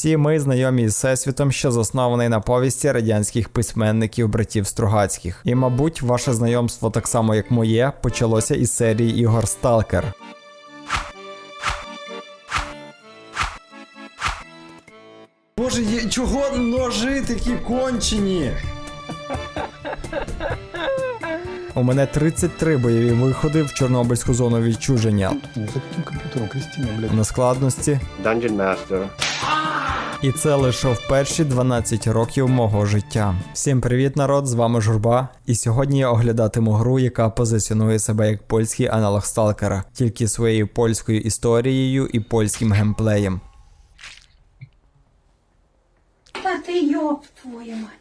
Всі ми знайомі із всесвітом, що заснований на повісті радянських письменників братів Стругацьких. І, мабуть, ваше знайомство, так само як моє, почалося із серії ігор Сталкер. Боже, чого ножи такі кончені? У мене 33 бойові виходи в Чорнобильську зону відчуження. За каким компьютером, Кристина, блядь? На складності Dungeon Master. І це лише в перші 12 років мого життя. Всім привіт, народ! З вами Журба. І сьогодні я оглядатиму гру, яка позиціонує себе як польський аналог сталкера, тільки своєю польською історією і польським геймплеєм. Та ти йоб твою мать.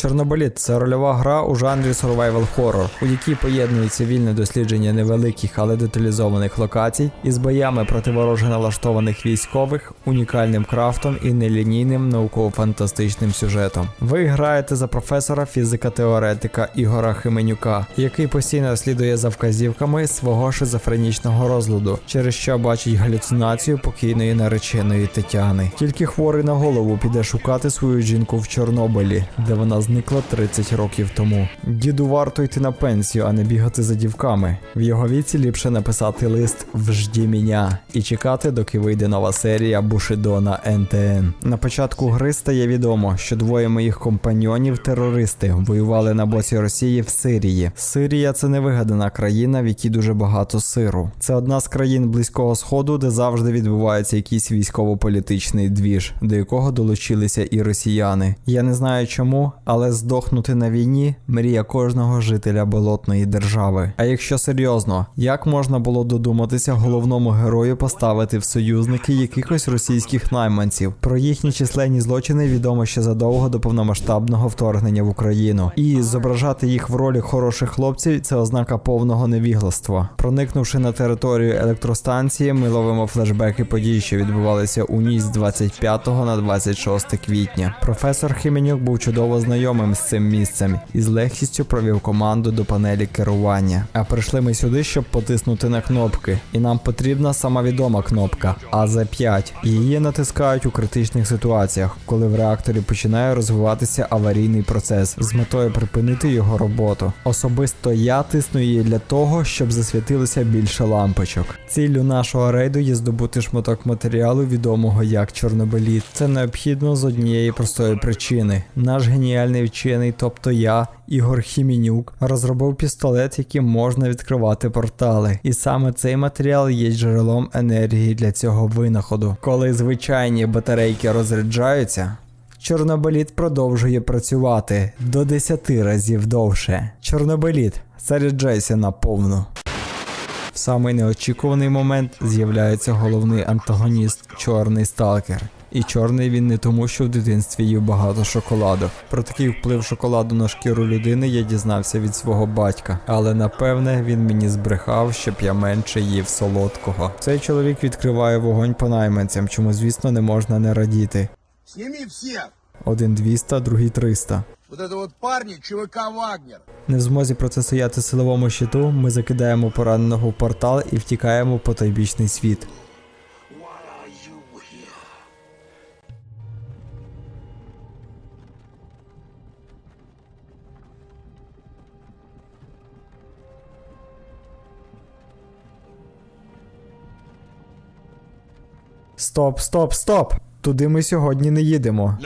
Чорнобиліт це рольова гра у жанрі survival horror, у якій поєднується вільне дослідження невеликих, але деталізованих локацій із боями проти вороже налаштованих військових, унікальним крафтом і нелінійним науково-фантастичним сюжетом. Ви граєте за професора фізика-теоретика Ігора Хименюка, який постійно слідує за вказівками свого шизофренічного розладу, через що бачить галюцинацію покійної нареченої Тетяни. Тільки хворий на голову піде шукати свою жінку в Чорнобилі, де вона зникла 30 років тому. Діду варто йти на пенсію, а не бігати за дівками. В його віці ліпше написати лист «Вжді мене» і чекати, доки вийде нова серія Бушидона НТН. На початку гри стає відомо, що двоє моїх компаньйонів терористи воювали на боці Росії в Сирії. Сирія це невигадана країна, в якій дуже багато сиру. Це одна з країн близького сходу, де завжди відбувається якийсь військово-політичний двіж, до якого долучилися і росіяни. Я не знаю чому, але здохнути на війні мрія кожного жителя болотної держави. А якщо серйозно, як можна було додуматися головному герою поставити в союзники якихось російських найманців? Про їхні численні злочини відомо ще задовго до повномасштабного вторгнення в Україну. І зображати їх в ролі хороших хлопців це ознака повного невігластва. Проникнувши на територію електростанції, ми ловимо флешбеки подій, що відбувалися у ніч з 25 на 26 квітня. Професор Хіменюк був чудово знайомим з цим місцем і з легкістю провів команду до панелі керування. А прийшли ми сюди, щоб потиснути на кнопки. І нам потрібна сама відома кнопка АЗ5. Її натискають у критичних ситуаціях, коли в реакторі починає розвиватися аварійний процес з метою припинити його роботу. Особисто я тисну її для того, щоб засвітилося більше лампочок. Ціллю нашого рейду є здобути шматок матеріалу, відомого як чорнобиліт. Це необхідно з однієї простої причини. Наш геніальний вчений, тобто я, Ігор Хімінюк, розробив пістолет, яким можна відкривати портали. І саме цей матеріал є джерелом енергії для цього винаходу. Коли звичайні батарейки розряджаються. Чорнобиліт продовжує працювати до 10 разів довше. Чорнобиліт, заряджайся наповну. В самий неочікуваний момент з'являється головний антагоніст Чорний Сталкер. І чорний він не тому, що в дитинстві їв багато шоколаду. Про такий вплив шоколаду на шкіру людини я дізнався від свого батька. Але напевне він мені збрехав, щоб я менше їв солодкого. Цей чоловік відкриває вогонь по найманцям, чому звісно не можна не радіти. Сними всех! Один 200, другий 300. Вот это вот парни ЧВК «Вагнер». Не в змозі протистояти силовому щиту, ми закидаємо пораненого в портал і втікаємо по тойбічний світ. Стоп, стоп, стоп! Туди ми сьогодні не їдемо.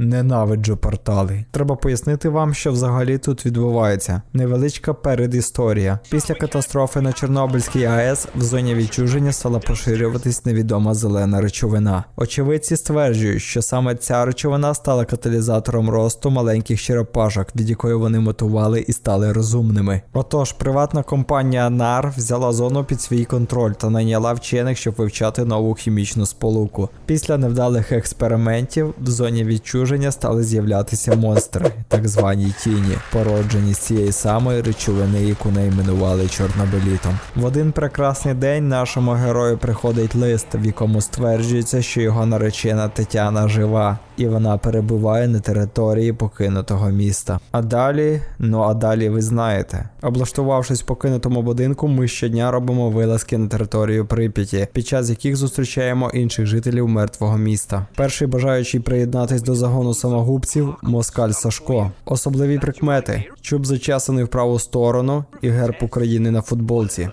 Ненавиджу портали. Треба пояснити вам, що взагалі тут відбувається. Невеличка передісторія. Після катастрофи на Чорнобильській АЕС в зоні відчуження стала поширюватись невідома зелена речовина. Очевидці стверджують, що саме ця речовина стала каталізатором росту маленьких черепашок, від якої вони мотували і стали розумними. Отож, приватна компанія NAR взяла зону під свій контроль та найняла вчених, щоб вивчати нову хімічну сполуку. Після невдалих експериментів в зоні відчуження стали з'являтися монстри, так звані тіні, породжені з цієї самої речовини, яку найменували чорнобилітом. В один прекрасний день нашому герою приходить лист, в якому стверджується, що його наречена Тетяна жива. І вона перебуває на території покинутого міста. А далі, ну а далі ви знаєте. Облаштувавшись в покинутому будинку, ми щодня робимо вилазки на територію Прип'яті, під час яких зустрічаємо інших жителів мертвого міста. Перший бажаючий приєднатись до загону самогубців Москаль Сашко. Особливі прикмети: чуб зачесаний в праву сторону і герб України на футболці.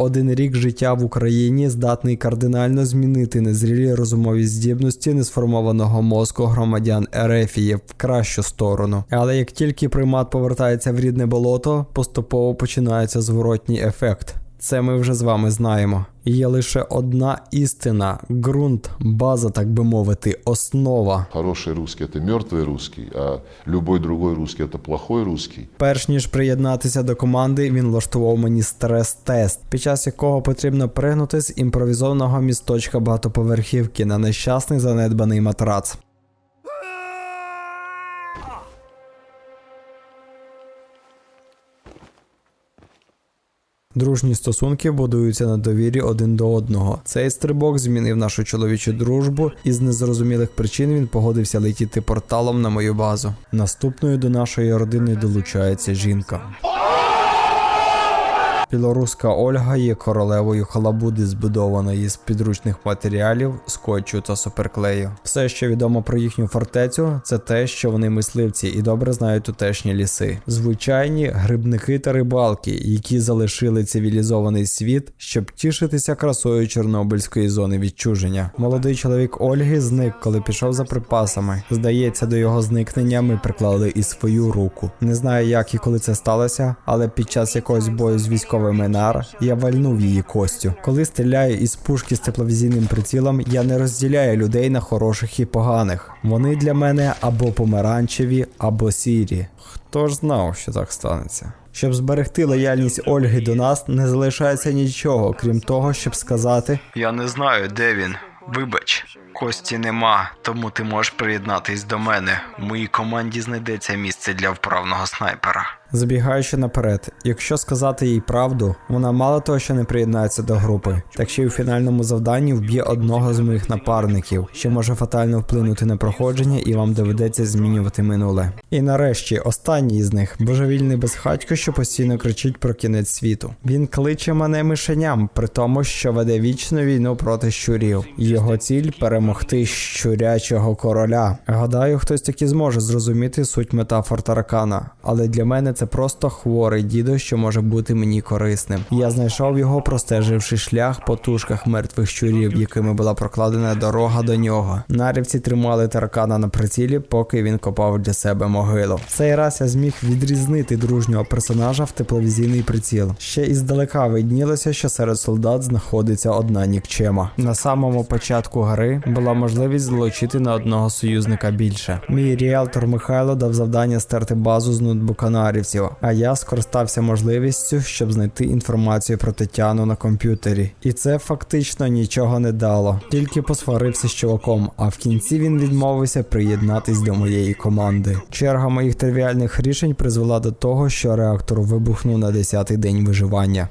Один рік життя в Україні здатний кардинально змінити незрілі розумові здібності несформованого мозку громадян Ерефії в кращу сторону. Але як тільки примат повертається в рідне болото, поступово починається зворотній ефект. Це ми вже з вами знаємо. Є лише одна істина, ґрунт, база, так би мовити, основа. Хороший русский – это мертвый русский, а любой другой русский – это плохой русский. Перш ніж приєднатися до команди, він влаштував мені стрес-тест, під час якого потрібно пригнути з імпровізованого місточка багатоповерхівки на нещасний занедбаний матрац. Дружні стосунки будуються на довірі один до одного. Цей стрибок змінив нашу чоловічу дружбу, і з незрозумілих причин він погодився летіти порталом на мою базу. Наступною до нашої родини долучається жінка. Білоруська Ольга є королевою халабуди, збудованої з підручних матеріалів, скотчу та суперклею. Все, що відомо про їхню фортецю, це те, що вони мисливці і добре знають тутешні ліси. Звичайні грибники та рибалки, які залишили цивілізований світ, щоб тішитися красою Чорнобильської зони відчуження. Молодий чоловік Ольги зник, коли пішов за припасами. Здається, до його зникнення ми приклали і свою руку. Не знаю, як і коли це сталося, але під час якогось бою з військовими нар я вальнув її костю. Коли стріляю із пушки з тепловізійним прицілом, я не розділяю людей на хороших і поганих. Вони для мене або помаранчеві, або сірі. Хто ж знав, що так станеться? Щоб зберегти лояльність Ольги до нас, не залишається нічого, крім того, щоб сказати: Я не знаю, де він. Вибач, кості нема, тому ти можеш приєднатись до мене. В моїй команді знайдеться місце для вправного снайпера. Забігаючи наперед, якщо сказати їй правду, вона мало того, що не приєднається до групи, так ще й у фінальному завданні вб'є одного з моїх напарників, що може фатально вплинути на проходження, і вам доведеться змінювати минуле. І нарешті, останній з них божевільний безхатько, що постійно кричить про кінець світу. Він кличе мене мишеням, при тому, що веде вічну війну проти щурів. Його ціль перемогти щурячого короля. Гадаю, хтось таки зможе зрозуміти суть метафор таракана, але для мене це просто хворий дідо, що може бути мені корисним. Я знайшов його, простеживши шлях по тушках мертвих щурів, якими була прокладена дорога до нього. Нарівці тримали таракана на прицілі, поки він копав для себе могилу. В цей раз я зміг відрізнити дружнього персонажа в тепловізійний приціл. Ще іздалека виднілося, що серед солдат знаходиться одна нікчема. На самому початку гри була можливість залучити на одного союзника більше. Мій ріелтор Михайло дав завдання стерти базу з ноутбука нарівців, а я скористався можливістю, щоб знайти інформацію про Тетяну на комп'ютері. І це фактично нічого не дало. Тільки посварився з чуваком, а в кінці він відмовився приєднатись до моєї команди. Черга моїх тривіальних рішень призвела до того, що реактор вибухнув на 10-й день виживання.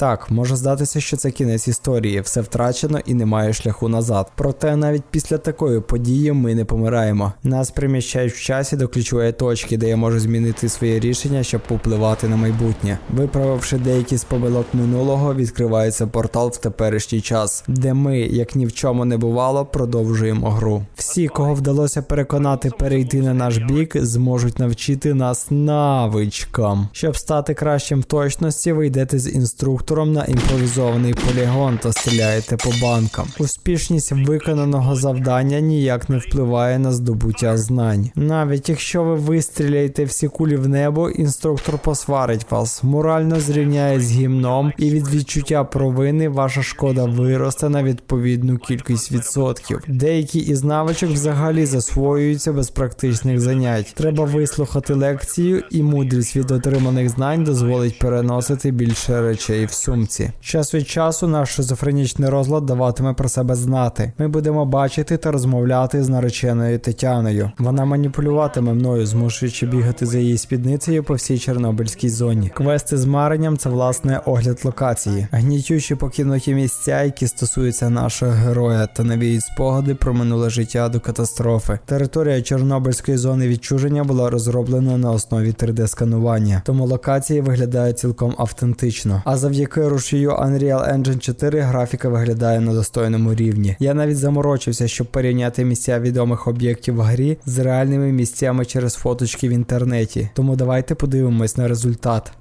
Так, може здатися, що це кінець історії, все втрачено і немає шляху назад. Проте навіть після такої події ми не помираємо. Нас приміщають в часі до ключової точки, де я можу змінити своє рішення, щоб попливати на майбутнє. Виправивши деякі з помилок минулого, відкривається портал в теперішній час, де ми, як ні в чому не бувало, продовжуємо гру. Всі, кого вдалося переконати перейти на наш бік, зможуть навчити нас навичкам. Щоб стати кращим в точності, ви йдете з інструктором на імпровізований полігон та стріляєте по банкам. Успішність виконаного завдання ніяк не впливає на здобуття знань. Навіть якщо ви вистріляєте всі кулі в небо, інструктор посварить вас, морально зрівняє з гімном, і від відчуття провини ваша шкода виросте на відповідну кількість відсотків. Деякі із навичок взагалі засвоюються без практичних занять. Треба вислухати лекцію, і мудрість від отриманих знань дозволить переносити більше речей в сумці. Час від часу наш шизофренічний розлад даватиме про себе знати. Ми будемо бачити та розмовляти з нареченою Тетяною. Вона маніпулюватиме мною, змушуючи бігати за її спідницею по всій Чорнобильській зоні. Квести з маренням це власне огляд локації, гнітючі покинуті місця, які стосуються нашого героя та навіють спогади про минуле життя до катастрофи. Територія Чорнобильської зони відчуження була розроблена на основі 3D-сканування, тому локації виглядають цілком автентично. А завдяки рушію Unreal Engine 4 графіка виглядає на достойному рівні. Я навіть заморочився, щоб порівняти місця відомих об'єктів в грі з реальними місцями через фоточки в інтернеті. Тому давайте подивимось на результат.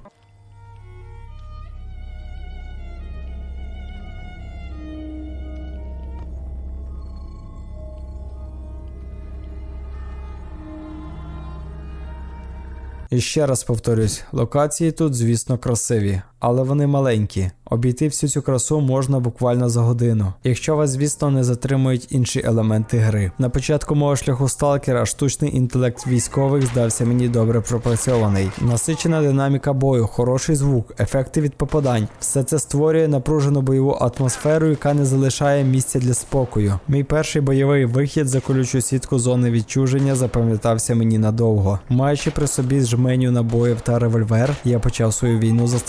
І ще раз повторюсь, локації тут, звісно, красиві, але вони маленькі. Обійти всю цю красу можна буквально за годину, якщо вас, звісно, не затримують інші елементи гри. На початку мого шляху сталкера штучний інтелект військових здався мені добре пропрацьований. Насичена динаміка бою, хороший звук, ефекти від попадань. Все це створює напружену бойову атмосферу, яка не залишає місця для спокою. Мій перший бойовий вихід за колючу сітку зони відчуження запам'ятався мені надовго. Маючи при собі жменю набоїв та револьвер, я почав свою війну за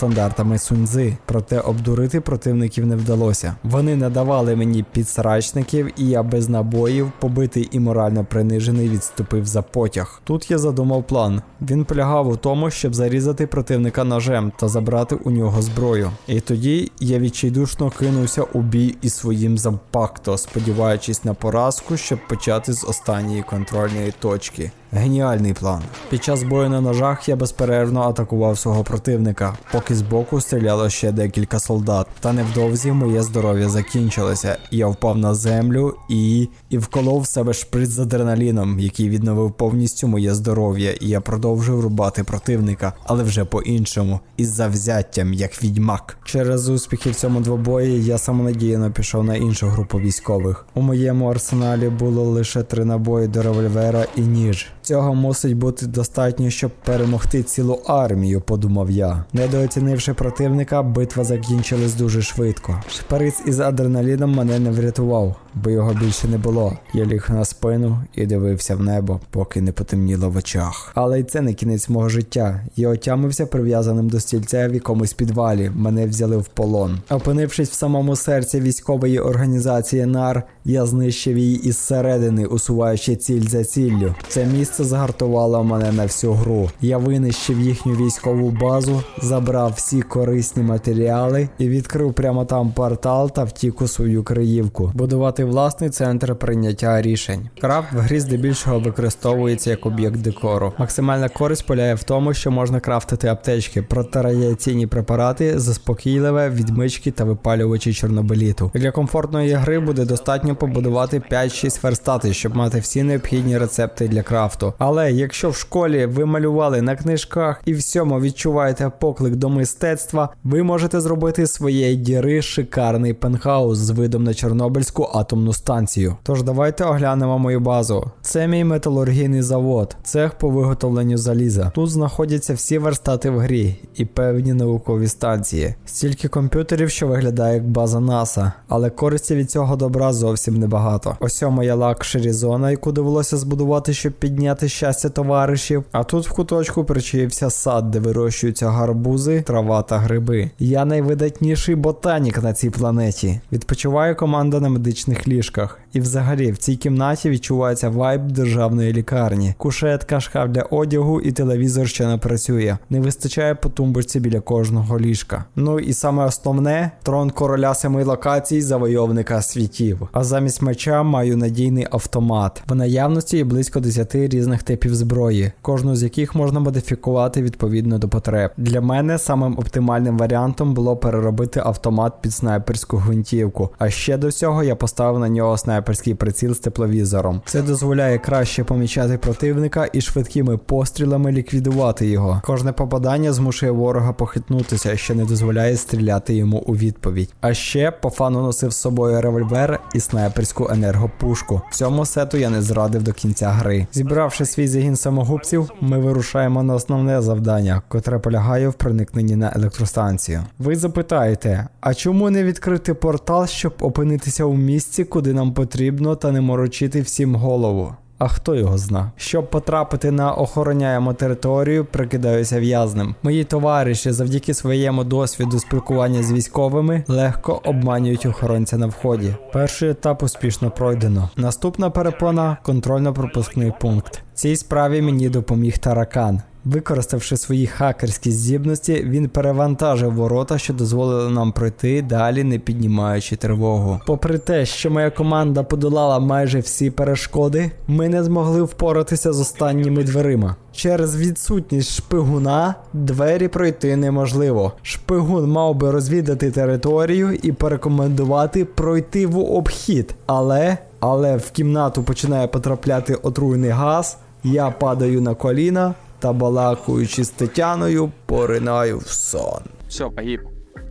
стандартами Суньцзи. Проте обдурити противників не вдалося. Вони не давали мені підсрачників, і я без набоїв, побитий і морально принижений, відступив за потяг. Тут я задумав план. Він полягав у тому, щоб зарізати противника ножем та забрати у нього зброю. І тоді я відчайдушно кинувся у бій із своїм зампакто, сподіваючись на поразку, щоб почати з останньої контрольної точки. Геніальний план. Під час бою на ножах я безперервно атакував свого противника, поки збоку стріляло ще декілька солдат. Та невдовзі моє здоров'я закінчилося. Я впав на землю і. і вколов себе шприц з адреналіном, який відновив повністю моє здоров'я, і я продовжив рубати противника, але вже по-іншому, із завзяттям, як відьмак. Через успіхи в цьому двобої я самонадіяно пішов на іншу групу військових. У моєму арсеналі було лише три набої до револьвера і ніж. Цього мусить бути достатньо, щоб перемогти цілу армію, подумав я. Недооцінивши противника, битва закінчилась дуже швидко. Шприц із адреналіном мене не врятував, бо його більше не було. Я ліг на спину і дивився в небо, поки не потемніло в очах. Але й це не кінець мого життя. Я отямився прив'язаним до стільця в якомусь підвалі. Мене взяли в полон. Опинившись в самому серці військової організації НАР, я знищив її із середини, усуваючи ціль за ціллю. Це місце загартувало мене на всю гру. Я винищив їхню військову базу, забрав всі корисні матеріали і відкрив прямо там портал та втік у свою криївку. Будувати власний центр прийняття рішень. Крафт в грі здебільшого використовується як об'єкт декору. Максимальна користь полягає в тому, що можна крафтити аптечки, протирадіаційні препарати, заспокійливе, відмички та випалювачі чорнобиліту. Для комфортної гри буде достатньо побудувати 5-6 верстатів, щоб мати всі необхідні рецепти для крафту. Але якщо в школі ви малювали на книжках і всьому відчуваєте поклик до мистецтва, ви можете зробити своєї діри шикарний пентхаус з видом на Чорнобильську атомну станцію. Тож давайте оглянемо мою базу. Це мій металургійний завод, цех по виготовленню заліза. Тут знаходяться всі верстати в грі і певні наукові станції. Стільки комп'ютерів, що виглядає як база НАСА, але користі від цього добра зовсім небагато. Ось моя лакшері зона, яку довелося збудувати, щоб підняти щастя товаришів. А тут в куточку причаївся сад, де вирощуються гарбузи, трава та гриби. Я найвидатніший ботанік на цій планеті. Відпочиває команда на медичних ліжках. І взагалі в цій кімнаті відчувається вайб державної лікарні. Кушетка, шкаф для одягу і телевізор ще не працює. Не вистачає по тумбочці біля кожного ліжка. Ну і саме основне трон короля семи локацій завойовника світів. А замість меча маю надійний автомат. В наявності є близько 10 різних типів зброї, кожну з яких можна модифікувати відповідно до потреб. Для мене самим оптимальним варіантом було переробити автомат під снайперську гвинтівку. А ще до цього я поставив наставив на нього снайперський приціл з тепловізором. Це дозволяє краще помічати противника і швидкими пострілами ліквідувати його. Кожне попадання змушує ворога похитнутися, що не дозволяє стріляти йому у відповідь. А ще по фану носив з собою револьвер і снайперську енергопушку. Цьому сету я не зрадив до кінця гри. Зібравши свій загін самогубців, ми вирушаємо на основне завдання, котре полягає в проникненні на електростанцію. Ви запитаєте, а чому не відкрити портал, щоб опинитися у місці, куди нам потрібно, та не морочити всім голову? А хто його зна? Щоб потрапити на охороняємо територію, прикидаюся в'язним. Мої товариші, завдяки своєму досвіду спілкування з військовими, легко обманюють охоронця на вході. Перший етап успішно пройдено. Наступна перепона контрольно-пропускний пункт. Цій справі мені допоміг таракан. Використавши свої хакерські здібності, він перевантажив ворота, що дозволили нам пройти далі, не піднімаючи тривогу. Попри те, що моя команда подолала майже всі перешкоди, ми не змогли впоратися з останніми дверима. Через відсутність шпигуна двері пройти неможливо. Шпигун мав би розвідати територію і порекомендувати пройти в обхід. Але, але в кімнату починає потрапляти отруйний газ. Я падаю на коліна та балакуючи з Тетяною, поринаю в сон. Все, погиб.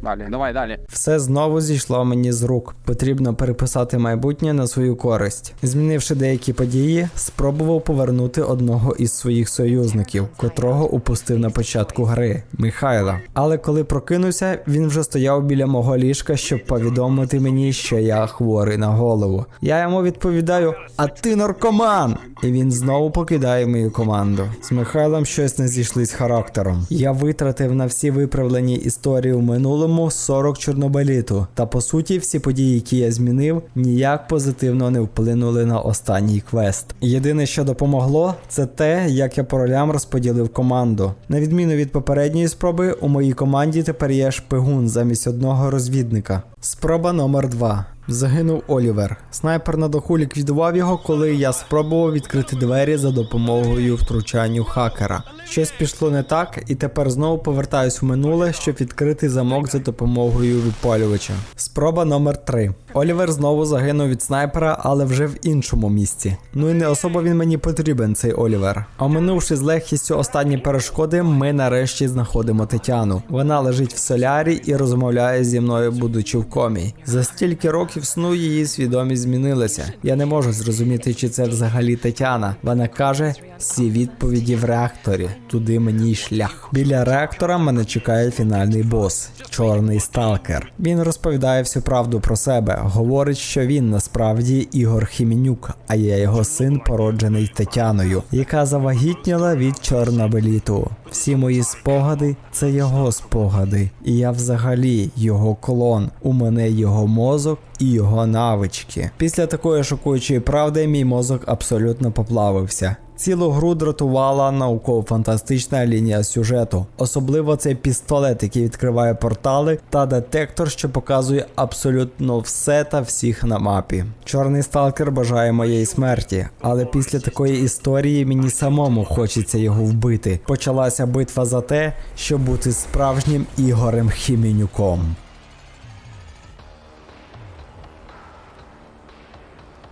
Далі, давай далі. Все знову зійшло мені з рук. Потрібно переписати майбутнє на свою користь. Змінивши деякі події, спробував повернути одного із своїх союзників, котрого упустив на початку гри Михайла. Але коли прокинувся, він вже стояв біля мого ліжка, щоб повідомити мені, що я хворий на голову. Я йому відповідаю: А ти наркоман! І він знову покидає мою команду. З Михайлом щось не зійшлись характером. Я витратив на всі виправлені історії в минулому 40 чорнобиліту. Та по суті, всі події, які я змінив, ніяк позитивно не вплинули на останній квест. Єдине, що допомогло, це те, як я по ролям розподілив команду. На відміну від попередньої спроби, у моїй команді тепер є шпигун замість одного розвідника. Спроба номер 2 Загинув Олівер. Снайпер на даху ліквідував його, коли я спробував відкрити двері за допомогою втручанню хакера. Щось пішло не так, і тепер знову повертаюсь в минуле, щоб відкрити замок за допомогою відпалювача. Спроба номер 3 Олівер знову загинув від снайпера, але вже в іншому місці. Ну і не особо він мені потрібен, цей Олівер. Оминувши з легкістю останні перешкоди, ми нарешті знаходимо Тетяну. Вона лежить в солярі і розмовляє зі мною, будучи в комі. За стільки років сну її свідомість змінилася. Я не можу зрозуміти, чи це взагалі Тетяна. Вона каже: всі відповіді в реакторі. Туди мені й шлях. Біля реактора мене чекає фінальний бос чорний сталкер. Він розповідає всю правду про себе. Говорить, що він насправді Ігор Хімінюк, а я його син, породжений Тетяною, яка завагітніла від чорнобиліту. Всі мої спогади це його спогади, і я взагалі його клон. У мене його мозок і його навички. Після такої шокуючої правди мій мозок абсолютно поплавився. Цілу гру дратувала науково-фантастична лінія сюжету, особливо цей пістолет, який відкриває портали, та детектор, що показує абсолютно все та всіх на мапі. Чорний сталкер бажає моєї смерті, але після такої історії мені самому хочеться його вбити. Почалася битва за те, щоб бути справжнім Ігорем Хімінюком.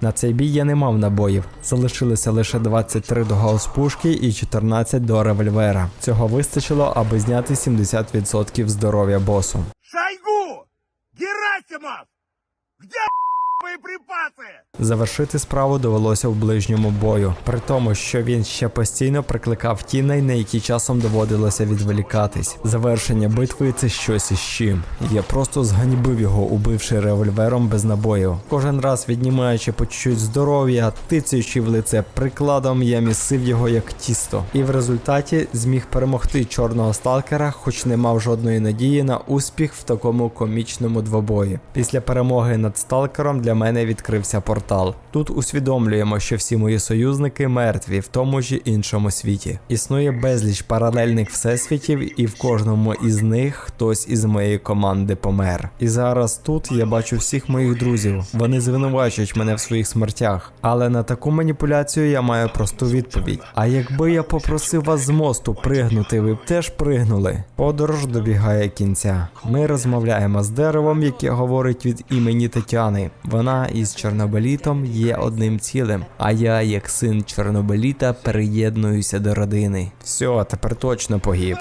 На цей бій я не мав набоїв. Залишилося лише 23 до гаус-пушки і 14 до револьвера. Цього вистачило, аби зняти 70% здоров'я босу. Шайгу! Герасимов! Где боеприпасы? Завершити справу довелося в ближньому бою, при тому, що він ще постійно прикликав тіней, на які часом доводилося відволікатись. Завершення битви це щось із чим. Я просто зганьбив його, убивши револьвером без набоїв. Кожен раз віднімаючи по чуть здоров'я, тицяючи в лице прикладом, я місив його як тісто. І в результаті зміг перемогти чорного сталкера, хоч не мав жодної надії на успіх в такому комічному двобої. Після перемоги над сталкером для мене відкрився портал. Тут усвідомлюємо, що всі мої союзники мертві в тому ж іншому світі. Існує безліч паралельних всесвітів, і в кожному із них хтось із моєї команди помер. І зараз тут я бачу всіх моїх друзів. Вони звинувачують мене в своїх смертях. Але на таку маніпуляцію я маю просту відповідь. А якби я попросив вас з мосту пригнути, ви б теж пригнули. Подорож добігає кінця. Ми розмовляємо з деревом, яке говорить від імені Тетяни. Вона із Чорнобилітом є одним цілим. А я, як син Чорнобиліта, приєднуюся до родини. Все, тепер точно погиб.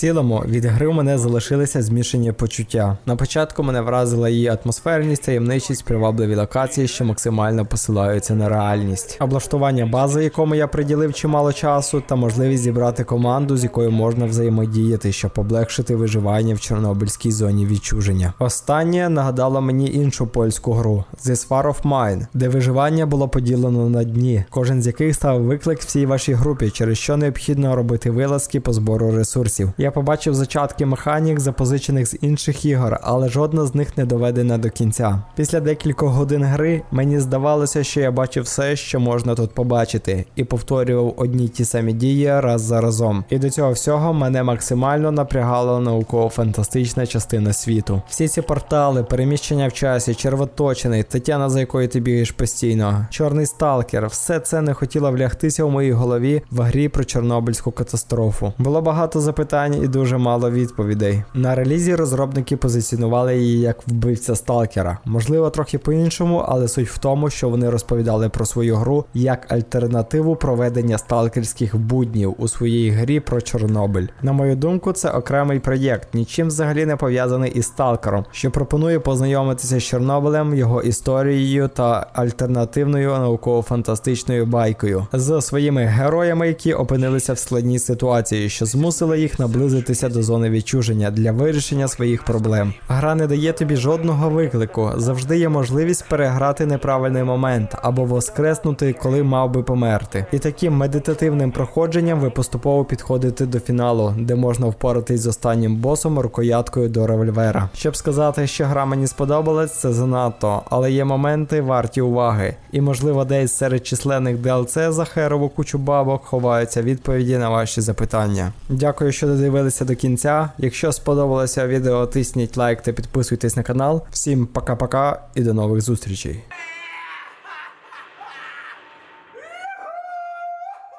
Цілому від гри у мене залишилися змішані почуття. На початку мене вразила її атмосферність, таємничість, привабливі локації, що максимально посилаються на реальність. Облаштування бази, якому я приділив чимало часу, та можливість зібрати команду, з якою можна взаємодіяти, щоб облегшити виживання в Чорнобильській зоні відчуження. Останнє нагадало мені іншу польську гру This Far of Mine, де виживання було поділено на дні, кожен з яких став виклик всій вашій групі, через що необхідно робити вилазки по збору ресурсів. Я побачив зачатки механік, запозичених з інших ігор, але жодна з них не доведена до кінця. Після декількох годин гри мені здавалося, що я бачив все, що можна тут побачити, і повторював одні ті самі дії раз за разом. І до цього всього мене максимально напрягала науково-фантастична частина світу. Всі ці портали, переміщення в часі, червоточини, Тетяна, за якою ти бігаєш постійно, чорний сталкер, все це не хотіло влягтися у моїй голові в грі про Чорнобильську катастрофу. Було багато запитань і дуже мало відповідей. На релізі розробники позиціонували її як вбивця сталкера. Можливо, трохи по-іншому, але суть в тому, що вони розповідали про свою гру як альтернативу проведення сталкерських буднів у своїй грі про Чорнобиль. На мою думку, це окремий проєкт, нічим взагалі не пов'язаний із сталкером, що пропонує познайомитися з Чорнобилем, його історією та альтернативною науково-фантастичною байкою з своїми героями, які опинилися в складній ситуації, що змусили їх наблизитися до зони відчуження для вирішення своїх проблем. Гра не дає тобі жодного виклику, завжди є можливість переграти неправильний момент або воскреснути, коли мав би померти. І таким медитативним проходженням ви поступово підходите до фіналу, де можна впоратись з останнім босом рукояткою до револьвера. Щоб сказати, що гра мені сподобалась, це занадто, але є моменти варті уваги. І можливо, десь серед численних DLC за херову кучу бабок ховаються відповіді на ваші запитання. Дякую, що додивилися до кінця. Якщо сподобалося відео, тисніть лайк та підписуйтесь на канал. Всім пока-пока і до нових зустрічей.